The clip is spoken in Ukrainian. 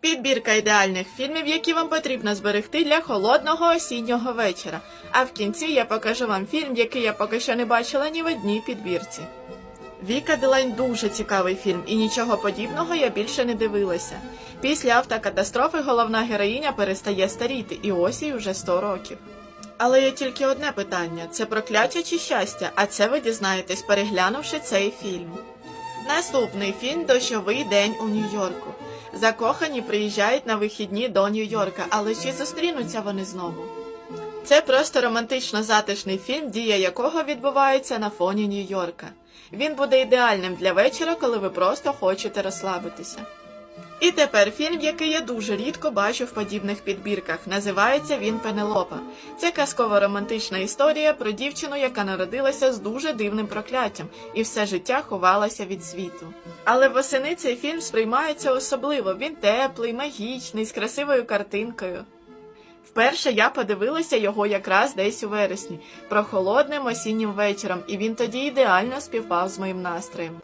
Підбірка ідеальних фільмів, які вам потрібно зберегти для холодного осіннього вечора. А в кінці я покажу вам фільм, який я поки що не бачила ні в одній підбірці. Віка Делайн дуже цікавий фільм, і нічого подібного я більше не дивилася. Після автокатастрофи головна героїня перестає старіти, і ось їй вже 100 років. Але є тільки одне питання: це прокляття чи щастя, а це ви дізнаєтесь, переглянувши цей фільм. Наступний фільм Дощовий день у Нью-Йорку. Закохані приїжджають на вихідні до Нью-Йорка, але чи зустрінуться вони знову? Це просто романтично затишний фільм, дія якого відбувається на фоні Нью-Йорка. Він буде ідеальним для вечора, коли ви просто хочете розслабитися. І тепер фільм, який я дуже рідко бачу в подібних підбірках. Називається він Пенелопа. Це казково-романтична історія про дівчину, яка народилася з дуже дивним прокляттям і все життя ховалася від світу. Але восени цей фільм сприймається особливо. Він теплий, магічний, з красивою картинкою. Вперше я подивилася його якраз десь у вересні, прохолодним осіннім вечором, і він тоді ідеально співпав з моїм настроєм.